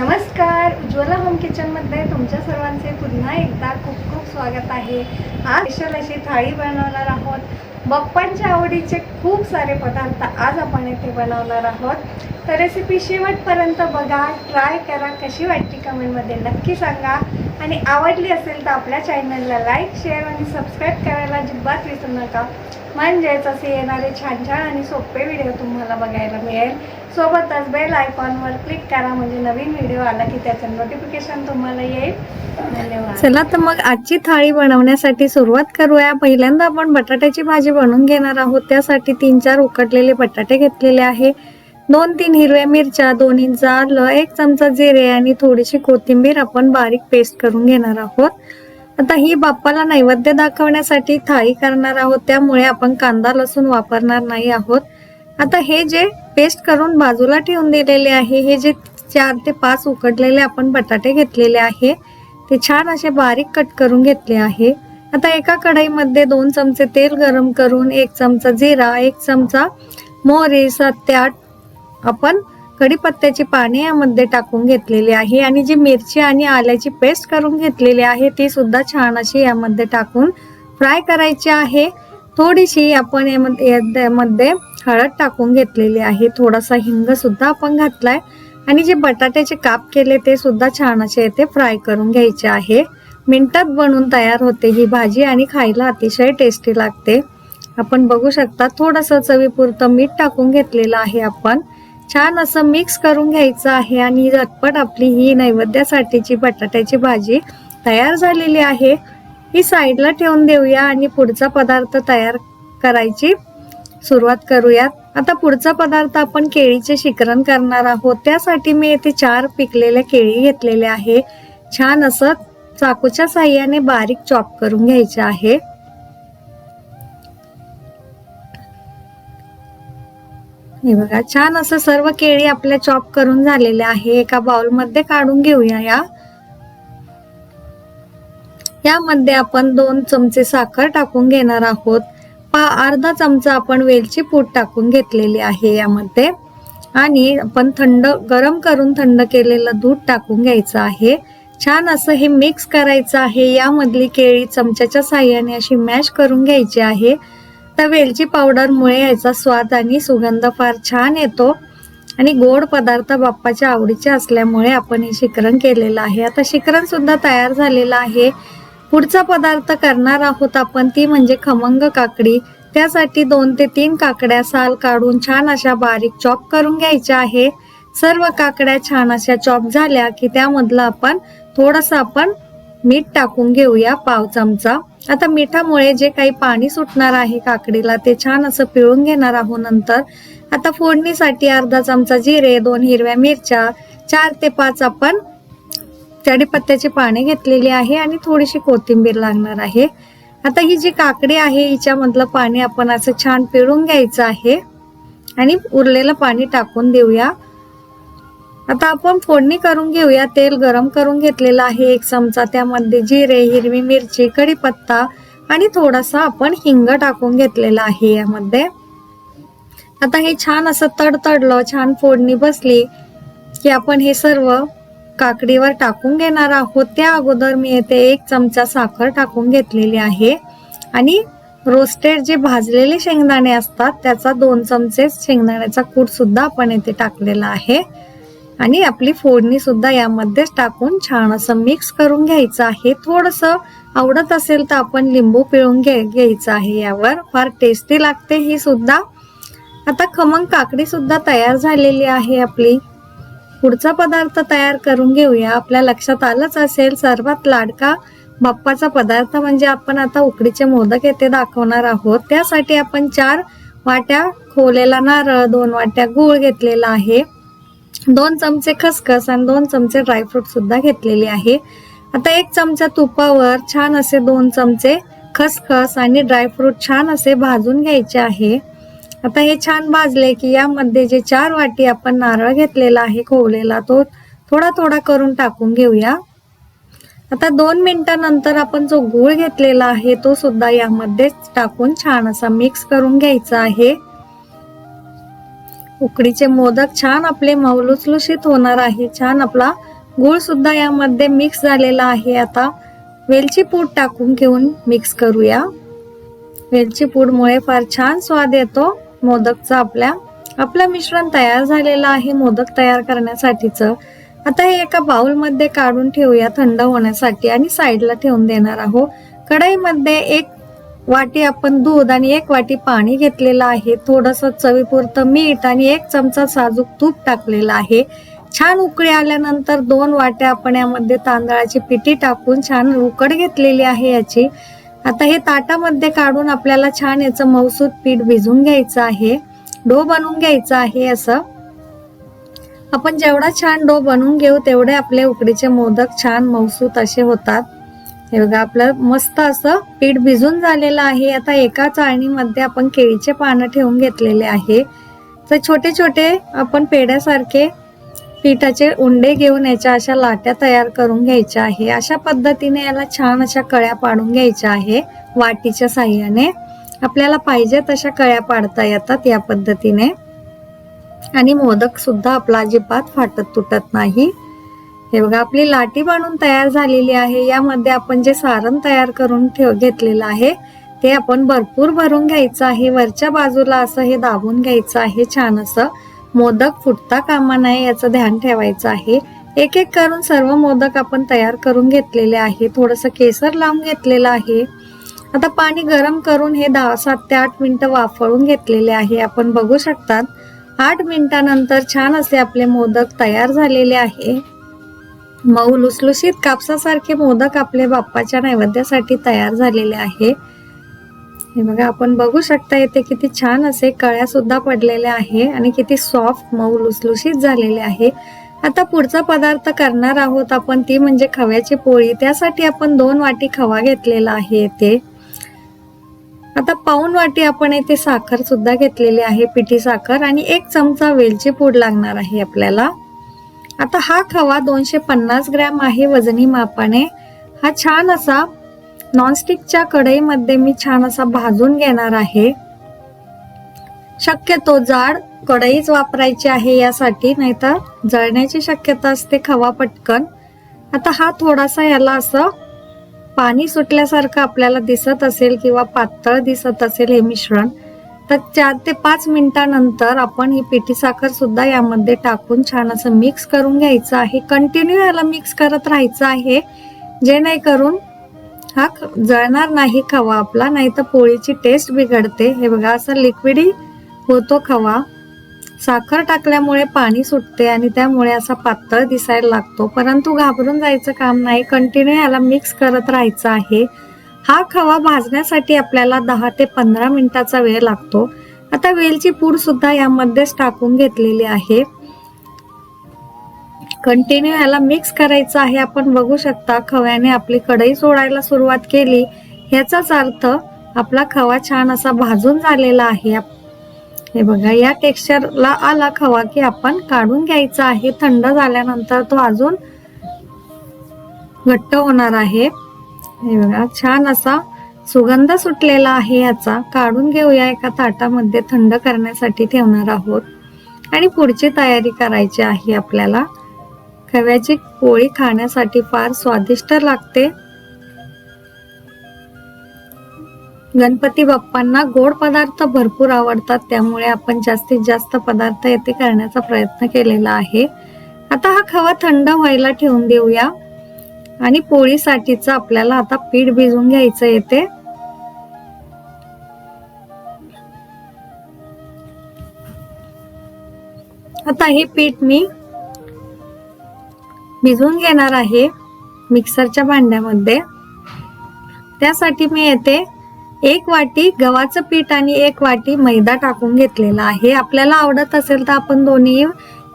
नमस्कार उज्ज्वला होम किचनमध्ये तुमच्या सर्वांचे पुन्हा एकदा स्वागत आहे. आज स्पेशल अशी थाळी बनवणार आहोत. बप्पांच्या आवडीचे खूप सारे पदार्थ आज आपण येथे बनवणार आहोत. तर रेसिपी शेवटपर्यंत बघा. ट्राय करा. कशी वाटली कमेंटमध्ये नक्की सांगा. आणि आवडली असेल तर आपल्या चॅनलला लाईक शेअर आणि सबस्क्राईब करायला अजिबात विसरू नका. म्हणजेच असे येणारे छान छान आणि सोपे व्हिडिओ तुम्हाला बघायला मिळेल. सोबतच बेल आयकॉनवर क्लिक करा म्हणजे नवीन व्हिडिओ आला की त्याचं नोटिफिकेशन तुम्हाला येईल. धन्यवाद. चला तर मग आजची थाळी बनवण्यासाठी सुरुवात करूया. पहिल्यांदा आपण बटाट्याची भाजी बनवून घेणार आहोत. त्यासाठी तीन चार उकडलेले बटाटे घेतलेले आहे. दोन तीन हिरव्या मिरच्या दोन इंच आलं एक चमचा जिरे आणि थोडीशी कोथिंबीर आपण बारीक पेस्ट करून घेणार आहोत. आता ही बाप्पाला नैवेद्य दाखवण्यासाठी थाळी करणार आहोत त्यामुळे आपण कांदा लसूण वापरणार नाही आहोत. आता हे जे पेस्ट करून बाजूला ठेवून दिलेले आहे हे जे चार ते पाच उकडलेले आपण बटाटे घेतलेले आहे ते छान असे बारीक कट करून घेतले आहे. आता एका कढईमध्ये दोन चमचे तेल गरम करून एक चमचा जिरा एक चमचा मोहरी सात ते आठ आपण कढीपत्त्याची पाने यामध्ये टाकून घेतलेली आहे आणि जी मिरची आणि आल्याची पेस्ट करून घेतलेली आहे ती सुद्धा छान अशी यामध्ये टाकून फ्राय करायची आहे. थोडीशी आपण यामध्ये यामध्ये हळद टाकून घेतलेली आहे. थोडासा हिंग सुद्धा आपण घातलाय. आणि जे बटाट्याचे काप केले ते सुद्धा छान असे येथे फ्राय करून घ्यायचे आहे. मिनिटात बनून तयार होते ही भाजी आणि खायला अतिशय टेस्टी लागते. आपण बघू शकता थोडंसं चवीपुरतं मीठ टाकून घेतलेलं आहे आपण. छान असं मिक्स करून घ्यायचं आहे आणि झटपट आपली ही नैवेद्यासाठीची बटाट्याची भाजी तयार झालेली आहे. ही साईडला ठेवून देऊया आणि पुढचा पदार्थ तयार करायची सुरुवात करूयात. आता पुढचा पदार्थ आपण केळीचे शिकरण करणार आहोत. त्यासाठी मी येथे चार पिकलेल्या केळी घेतलेले आहे. छान असं चाकूच्या साह्याने बारीक चॉप करून घ्यायचे आहे. हे बघा छान असं सर्व केळी आपल्या चॉप करून झालेल्या आहे. एका बाउलमध्ये काढून घेऊया या. यामध्ये आपण दोन चमचे साखर टाकून घेणार आहोत. पा अर्धा चमचा आपण वेलची पूड टाकून घेतलेली आहे यामध्ये. आणि आपण थंड गरम करून थंड केलेलं दूध टाकून घ्यायचं आहे. छान असं हे मिक्स करायचं आहे. यामधली केळी चमच्याच्या साह्याने अशी मॅश करून घ्यायची आहे. तर वेलची पावडरमुळे याचा स्वाद आणि सुगंध फार छान येतो. आणि गोड पदार्थ बाप्पाच्या आवडीचे असल्यामुळे आपण हे शिकरण केलेलं आहे. आता शिकरण सुद्धा तयार झालेलं आहे. पुढचा पदार्थ करणार आहोत आपण ती म्हणजे खमंग काकडी. त्यासाठी दोन ते तीन काकड्या साल काढून छान अशा बारीक चॉप करून घ्यायच्या आहे. सर्व काकड्या छान अशा चॉप झाल्या की त्यामधलं आपण थोडस आपण मीठ टाकून घेऊया पाव चमचा. आता मिठामुळे जे काही पाणी सुटणार आहे काकडीला ते छान असं पिळून घेणार आहोत नंतर. आता फोडणीसाठी अर्धा चमचा जिरे दोन हिरव्या मिरच्या चार ते पाच आपण कढीपत्त्याची पाने घेतलेली आहे आणि थोडीशी कोथिंबीर लागणार आहे. आता ही जी काकडी आहे हिच्यामधलं पाणी आपण असं छान पिळून घ्यायचं आहे. आणि उरलेलं पाणी टाकून देऊया. आता आपण फोडणी करून घेऊया. तेल गरम करून घेतलेलं आहे. एक चमचा त्यामध्ये जिरे हिरवी मिरची कढीपत्ता आणि थोडासा आपण हिंग टाकून घेतलेला आहे यामध्ये. आता हे छान असं तडतडलं छान फोडणी बसली की आपण हे सर्व काकडीवर टाकून घेणार आहोत. त्या अगोदर मी येथे एक चमचा साखर टाकून घेतलेली आहे आणि रोस्टेड जे भाजलेले शेंगदाणे असतात त्याचा दोन चमचे शेंगदाण्याचा कूट सुद्धा आपण येथे टाकलेला आहे. आणि आपली फोडणी सुद्धा यामध्येच टाकून छान असं मिक्स करून घ्यायचं आहे. थोडस आवडत असेल तर आपण लिंबू पिळून घे घ्यायचं आहे यावर. फार टेस्टी लागते ही सुद्धा. आता खमंग काकडी सुद्धा तयार झालेली आहे आपली. पुढचा पदार्थ तयार करून घेऊया. आपल्या लक्षात आलंच असेल सर्वात लाडका बाप्पाचा पदार्थ म्हणजे आपण आता उकडीचे मोदक येथे दाखवणार आहोत. त्यासाठी आपण चार वाट्या खोलेला नारळ दोन वाट्या गूळ घेतलेला आहे. दोन चमचे खसखस आणि दोन चमचे ड्रायफ्रूट सुद्धा घेतलेले आहे. आता एक चमचा तुपावर छान असे दोन चमचे खसखस आणि ड्रायफ्रूट छान असे भाजून घ्यायचे आहे. आता हे छान भाजले की यामध्ये जे चार वाटी आपण नारळ घेतलेला आहे खोवलेला तो थोडा थोडा करून टाकून घेऊया. आता दोन मिनिटानंतर आपण जो गूळ घेतलेला आहे तो सुद्धा यामध्ये टाकून छान असा मिक्स करून घ्यायचा आहे. उकडीचे मोदक छान आपले मऊलुसलुशीत होणार आहे. छान आपला गुळ सुद्धा यामध्ये मिक्स झालेला आहे. आता वेलची पूड टाकून घेऊन मिक्स करूया. वेलची पूडमुळे फार छान स्वाद येतो. मोदकचा आपल्या आपलं मिश्रण तयार झालेलं आहे मोदक तयार करण्यासाठीच. आता हे एका बाउलमध्ये काढून ठेवूया थंड होण्यासाठी आणि साईडला ठेवून देणार आहोत. कढईमध्ये एक वाटी आपण दूध आणि एक वाटी पाणी घेतलेलं आहे. थोडस चवीपुरतं मीठ आणि एक चमचा साजूक तूप टाकलेलं आहे. छान उकळी आल्यानंतर दोन वाट्या आपण यामध्ये तांदळाची पिठी टाकून छान उकड घेतलेली आहे याची. आता हे ताटामध्ये काढून आपल्याला छान याचं मौसूद पीठ भिजून घ्यायचं आहे. डो बनवून घ्यायचा आहे असं. आपण जेवढा छान डो बनवून घेऊ तेवढे आपले उकडीचे मोदक छान मौसूत असे होतात. हे बघा आपलं मस्त असं पीठ भिजून झालेलं आहे. आता एका चाळणीमध्ये आपण केळीचे पानं ठेवून घेतलेले आहे. तर छोटे छोटे आपण पेड्यासारखे पिठाचे उंडे घेऊन याच्या अशा लाट्या तयार करून घ्यायच्या आहे. अशा पद्धतीने याला छान अशा कळ्या पाडून घ्यायच्या आहे वाटीच्या साह्याने. आपल्याला पाहिजे तशा कळ्या पाडता येतात या पद्धतीने. आणि मोदक सुद्धा आपला अजिबात फाटत तुटत नाही. हे बघा आपली लाटी बनून तयार झालेली आहे. यामध्ये आपण जे सारण तयार करून ठेव घेतलेलं आहे ते आपण भरपूर भरून घ्यायचं आहे. वरच्या बाजूला असं हे दाबून घ्यायचं आहे छान असं. मोदक फुटता कामा नये याचं ध्यान ठेवायचं आहे. एक एक करून सर्व मोदक आपण तयार करून घेतलेले आहे. थोडस केसर लावून घेतलेलं आहे. आता पाणी गरम करून हे दहा सात ते आठ मिनिटं वाफळून घेतलेले आहे. आपण बघू शकतात आठ मिनिटानंतर छान असे आपले मोदक तयार झालेले आहे. मऊ लुसलुशीत कापसासारखे मोदक आपले बाप्पाच्या नैवेद्यासाठी तयार झालेले आहे. हे बघा आपण बघू शकता येते किती छान असे कळ्या सुद्धा पडलेल्या आहे आणि किती सॉफ्ट मऊ लुसलुशीत झालेले आहे. आता पुढचा पदार्थ करणार आहोत आपण ती म्हणजे खव्याची पोळी. त्यासाठी आपण दोन वाटी खवा घेतलेला आहे येथे आता पाऊन वाटी आपण येथे साखर सुद्धा घेतलेली आहे पिठी साखर आणि एक चमचा वेलची पूड लागणार आहे आपल्याला. आता हा खवा दोनशे पन्नास ग्रॅम आहे वजनी मापाने. हा छान असा नॉनस्टिकच्या कढईमध्ये मी छान असा भाजून घेणार आहे. शक्यतो जाड कढईच वापरायची आहे यासाठी नाहीतर जळण्याची शक्यता असते खवा पटकन. आता हा थोडासा याला असं पाणी सुटल्यासारखं आपल्याला दिसत असेल किंवा पातळ दिसत असेल हे मिश्रण तर चार ते पाच मिनिटानंतर आपण ही पिठी साखर सुद्धा यामध्ये टाकून छान असं मिक्स करून घ्यायचं आहे. कंटिन्यू याला मिक्स करत राहायचं आहे. जेणेकरून हा जळणार नाही खवा आपला नाही तर पोळीची टेस्ट बिघडते. हे बघा असं लिक्विडी होतो खवा. साखर टाकल्यामुळे पाणी सुटते आणि त्यामुळे असा पातळ दिसायला लागतो. परंतु घाबरून जायचं काम नाही. कंटिन्यू याला मिक्स करत राहायचं आहे. हा खवा भाजण्यासाठी आपल्याला दहा ते पंधरा मिनिटाचा वेळ लागतो. आता वेलची पूड सुद्धा यामध्येच टाकून घेतलेली आहे. कंटिन्यू याला मिक्स करायचं आहे. आपण बघू शकता खव्याने आपली कढई सोडायला सुरुवात केली. ह्याचाच अर्थ आपला खवा छान असा भाजून झालेला आहे. हे बघा या टेक्स्चरला आला खवा की आपण काढून घ्यायचा आहे. थंड झाल्यानंतर तो अजून घट्ट होणार आहे. हे बघा छान असा सुगंध सुटलेला आहे याचा. काढून घेऊया एका ताटामध्ये थंड करण्यासाठी ठेवणार आहोत. आणि पुढची तयारी करायची आहे आपल्याला. खव्याची पोळी खाण्यासाठी फार स्वादिष्ट लागते. गणपती बाप्पांना गोड पदार्थ भरपूर आवडतात त्यामुळे आपण जास्तीत जास्त पदार्थ येथे करण्याचा प्रयत्न केलेला आहे. आता हा खवा थंड व्हायला ठेवून देऊया. आणि पोळीसाठीचं आपल्याला आता पीठ भिजून घ्यायचं येते. आता हे पीठ मी भिजवून घेणार आहे मिक्सरच्या भांड्यामध्ये. त्यासाठी मी येते एक वाटी गव्हाचं पीठ आणि एक वाटी मैदा टाकून घेतलेला आहे. आपल्याला आवडत असेल तर आपण दोन्ही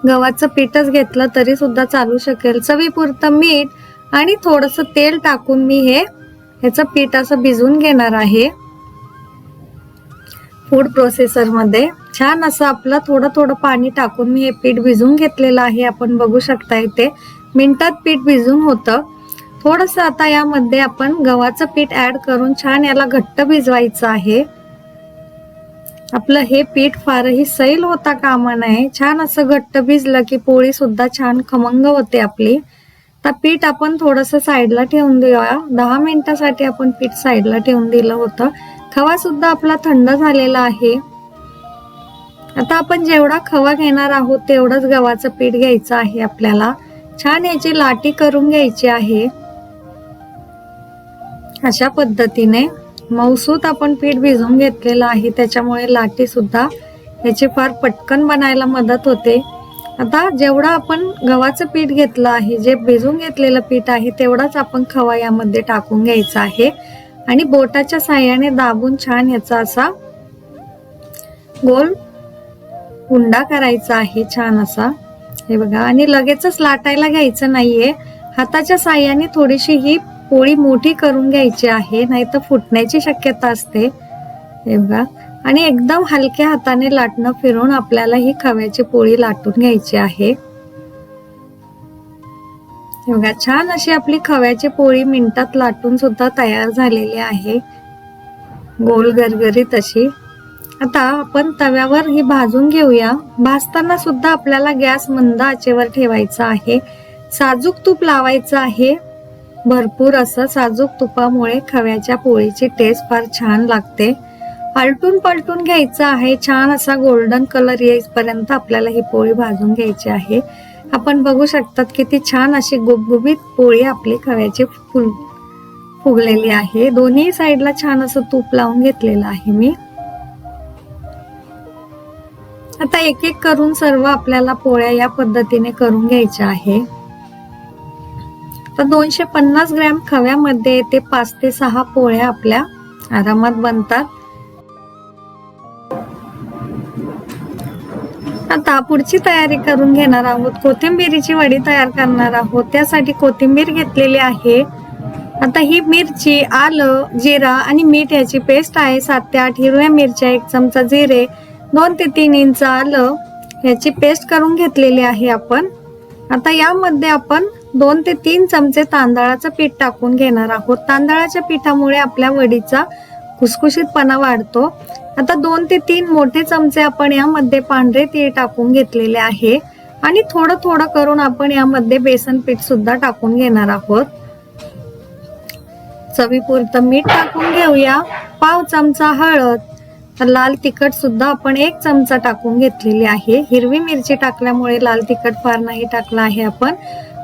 गव्हाचं पीठच घेतलं तरी सुद्धा चालू शकेल. चवीपुरतं मीठ आणि थोडस तेल टाकून मी हे ह्याचं पीठ असं भिजून घेणार आहे. फूड प्रोसेसरमध्ये. छान असं आपलं थोडं थोडं पाणी टाकून मी हे पीठ भिजून घेतलेलं आहे. आपण बघू शकता इथे. मिनिटात पीठ भिजून होतं. थोडस आता यामध्ये आपण गव्हाचं पीठ ऍड करून छान याला घट्ट भिजवायचं आहे. आपलं हे पीठ फारही सैल होता कामा नये. छान असं घट्ट भिजलं की पोळी सुद्धा छान खमंग होते आपली. आता पीठ आपण थोडस साईडला ठेवून देऊया. दहा मिनिटासाठी आपण पीठ साईडला ठेवून दिलं होतं. खवा सुद्धा आपला थंड झालेला आहे. आता आपण जेवढा खवा घेणार आहोत तेवढंच गव्हाचं पीठ घ्यायचं आहे आपल्याला. छान याची लाटी करून घ्यायची आहे. अशा पद्धतीने मऊसूत आपण पीठ भिजून घेतलेलं आहे. त्याच्यामुळे लाटी सुद्धा याची फार पटकन बनायला मदत होते. आता जेवढा आपण गव्हाचं पीठ घेतलं आहे जे भिजून घेतलेलं पीठ आहे तेवढाच आपण खवा यामध्ये टाकून घ्यायचा आहे. आणि बोटाच्या साह्याने दाबून छान याचा असा गोल उंडा करायचा आहे छान असा. हे बघा आणि लगेचच लाटायला घ्यायचं नाहीये. हाताच्या साह्याने थोडीशी ही पोळी मोठी करून घ्यायची आहे नाही तर फुटण्याची शक्यता असते. हे बघा. आणि एकदम हलक्या हाताने लाटणं फिरून आपल्याला ही खव्याची पोळी लाटून घ्यायची आहे. बघा छान अशी आपली खव्याची पोळी मिनिटात लाटून सुद्धा तयार झालेली आहे. गोल गरगरीत अशी. आता आपण तव्यावर ही भाजून घेऊया. भाजताना सुद्धा आपल्याला गॅस मंद आचेवर ठेवायचा आहे. साजूक तूप लावायचं आहे. भरपूर असं साजूक तुपामुळे खव्याच्या पोळीची टेस्ट फार छान लागते. आलटून पलटून घ्यायचं आहे. छान असा गोल्डन कलर येईपर्यंत आपल्याला ही पोळी भाजून घ्यायची आहे. आपण बघू शकतात किती छान अशी गुबगुबीत पोळी आपली खव्याची फुल फुगलेली आहे. दोन्ही साईडला छान असं तूप लावून घेतलेलं आहे मी. आता एक एक करून सर्व आपल्याला पोळ्या या पद्धतीने करून घ्यायच्या आहे. तर दोनशे पन्नास ग्रॅम खव्यामध्ये ते पाच ते सहा पोळ्या आपल्या आरामात बनतात. आता पुढची तयारी करून घेणार आहोत. कोथिंबिरीची वडी तयार करणार आहोत. त्यासाठी कोथिंबीर घेतलेली आहे. आता ही मिरची आलं जिरा आणि मीठ याची पेस्ट आहे. सात ते आठ हिरव्या मिरच्या एक चमचा जिरे दोन ते तीन इंच आलं याची पेस्ट करून घेतलेली आहे आपण. आता यामध्ये आपण दोन ते तीन चमचे तांदळाचं पीठ टाकून घेणार आहोत. तांदळाच्या पिठामुळे आपल्या वडीचा खुसखुशीतपणा वाढतो. आता दोन ते तीन मोठे चमचे आपण यामध्ये पांढरे तीळ टाकून घेतलेले आहे. आणि थोडं थोडं करून आपण यामध्ये बेसन पीठ सुद्धा टाकून घेणार आहोत. चवीपुरतं मीठ टाकून घेऊया. पाव चमचा हळद. लाल तिखट सुद्धा आपण एक चमचा टाकून घेतलेली आहे. हिरवी मिरची टाकल्यामुळे लाल तिखट फार नाही टाकलं आहे आपण.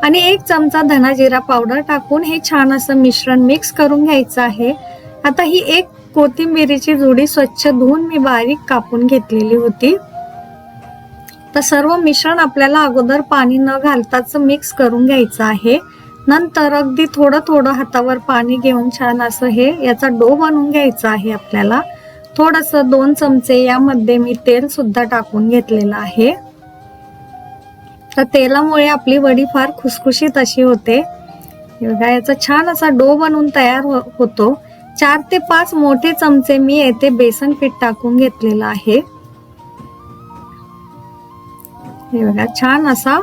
आणि एक चमचा धना जिरा पावडर टाकून हे छान असं मिश्रण मिक्स करून घ्यायचं आहे. आता ही एक कोथिंबिरीची जुडी स्वच्छ धुवून मी बारीक कापून घेतलेली होती. तर सर्व मिश्रण आपल्याला अगोदर पाणी न घालताच मिक्स करून घ्यायचं आहे. नंतर अगदी थोडं थोडं हातावर पाणी घेऊन छान असं हे याचा डो बनवून घ्यायचा आहे आपल्याला. थोडस दोन चमचे यामध्ये मी तेल सुद्धा टाकून घेतलेलं आहे. तर तेलामुळे आपली वडी फार खुसखुशीत अशी होते. बघा याचा छान असा डो बनवून तयार हो- होतो. चार ते पाच मोठे चमचे मी येथे बेसन पीठ टाकून घेतलेलं आहे. हे बघा छान असा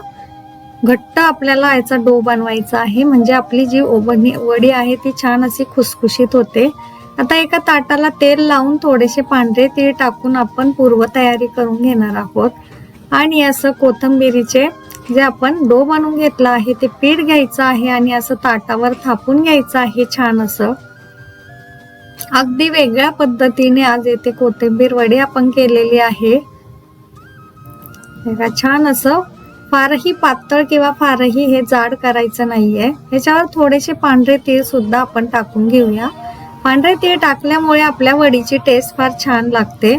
घट्ट आपल्याला याचा डो बनवायचा आहे. म्हणजे आपली जी ओबणी वडी आहे ती छान अशी खुसखुशीत होते. आता एका ताटाला तेल लावून थोडेसे पांढरे तीळ टाकून आपण पूर्वतयारी करून घेणार आहोत. आणि असं कोथंबिरीचे जे आपण डो बनवून घेतला आहे ते पीठ घ्यायचं आहे आणि असं ताटावर थापून घ्यायचं आहे छान असं. अगदी वेगळ्या पद्धतीने आज येथे कोथिंबीर वडी आपण केलेली आहे. छान असं फारही पातळ किंवा फारही हे जाड करायचं नाहीये. ह्याच्यावर थोडेसे पांढरे तीळ सुद्धा आपण टाकून घेऊया. पांढरे तीळ टाकल्यामुळे आपल्या वडीची टेस्ट फार छान लागते.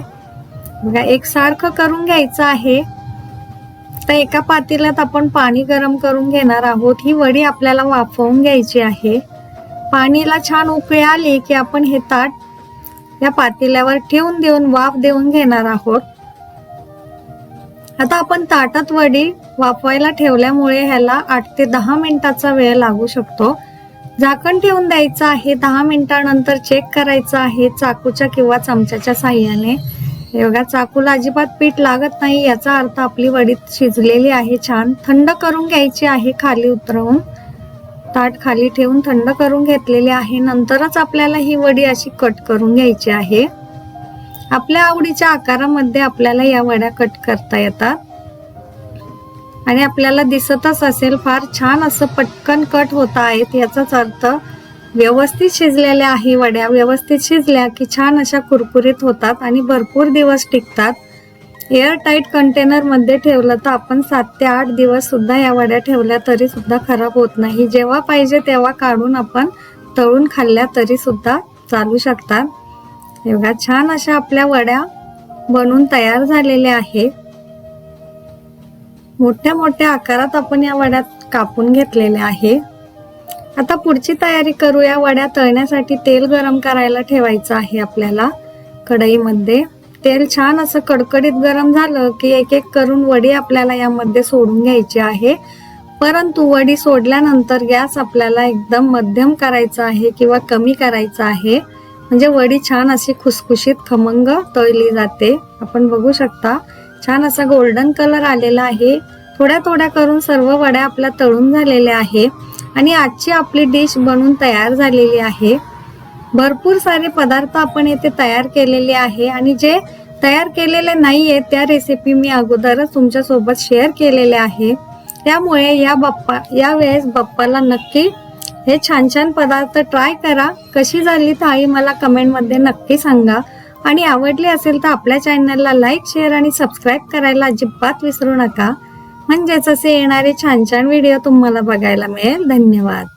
बघा एक सारखं करून घ्यायचं आहे. तर एका पातेल्यात आपण पाणी गरम करून घेणार आहोत. ही वडी आपल्याला वाफवून घ्यायची आहे. पाणीला छान उकळी आली की आपण हे ताट या पातेल्यावर ठेवून देऊन वाफ देऊन घेणार आहोत. आता आपण ताटात वडी वाफवायला ठेवल्यामुळे ह्याला आठ ते दहा मिनिटाचा वेळ लागू शकतो. झाकण ठेवून द्यायचं आहे दहा मिनिटानंतर चेक करायचं आहे चाकूच्या किंवा चमच्याच्या साह्याने. हे बघा चाकूला अजिबात पीठ लागत नाही याचा अर्थ आपली वडी शिजलेली आहे छान. थंड करून घ्यायची आहे खाली उतरवून. ताट खाली ठेवून थंड करून घेतलेली आहे. नंतरच आपल्याला ही वडी अशी कट करून घ्यायची आहे. आपल्या आवडीच्या आकारामध्ये आपल्याला या वड्या कट करता येतात. आणि आपल्याला दिसतच असेल फार छान असं पटकन कट होत आहेत. याचाच अर्थ व्यवस्थित शिजलेल्या आहे वड्या. व्यवस्थित शिजल्या की छान अशा कुरकुरीत होतात आणि भरपूर दिवस टिकतात. एअरटाईट कंटेनरमध्ये ठेवलं तर आपण सात ते आठ दिवस सुद्धा या वड्या ठेवल्या तरी सुद्धा खराब होत नाही. जेव्हा पाहिजे तेव्हा काढून आपण तळून खाल्ल्या तरी सुद्धा चालू शकतात. एवढ्या छान अशा आपल्या वड्या बनून तयार झालेल्या आहेत. मोठ्या मोठ्या आकारात आपण या वड्यात कापून घेतलेल्या आहे आता पुढची तयारी करूया. वड्या तळण्यासाठी तेल गरम करायला ठेवायचं आहे आपल्याला कढईमध्ये. तेल छान असं कडकडीत गरम झालं की एक एक करून वडी आपल्याला यामध्ये सोडून घ्यायची आहे. परंतु वडी सोडल्यानंतर गॅस आपल्याला एकदम मध्यम करायचा आहे किंवा कमी करायचा आहे. म्हणजे वडी छान अशी खुसखुशीत खमंग तळली जाते. आपण बघू शकता छान असा गोल्डन कलर आलेला आहे. थोड्या थोड्या करून सर्व वड्या आपल्या तळून झालेल्या आहे. आणि आजची आपली डिश बनून तयार झालेली आहे. भरपूर सारे पदार्थ आपण येथे तयार केलेले आहे आणि जे तयार केलेले नाही आहेत त्या रेसिपी मी अगोदरच तुमच्यासोबत शेअर केलेले आहे. त्यामुळे या बाप्पा या वेळेस बाप्पाला नक्की हे छान छान पदार्थ ट्राय करा. कशी झाली थाळी मला कमेंटमध्ये नक्की सांगा. आणि आवडली असेल तर आपल्या चॅनलला लाईक शेअर आणि सबस्क्राईब करायला अजिबात विसरू नका. म्हणजेच असे येणारे छान छान व्हिडिओ तुम्हाला बघायला मिळेल. धन्यवाद.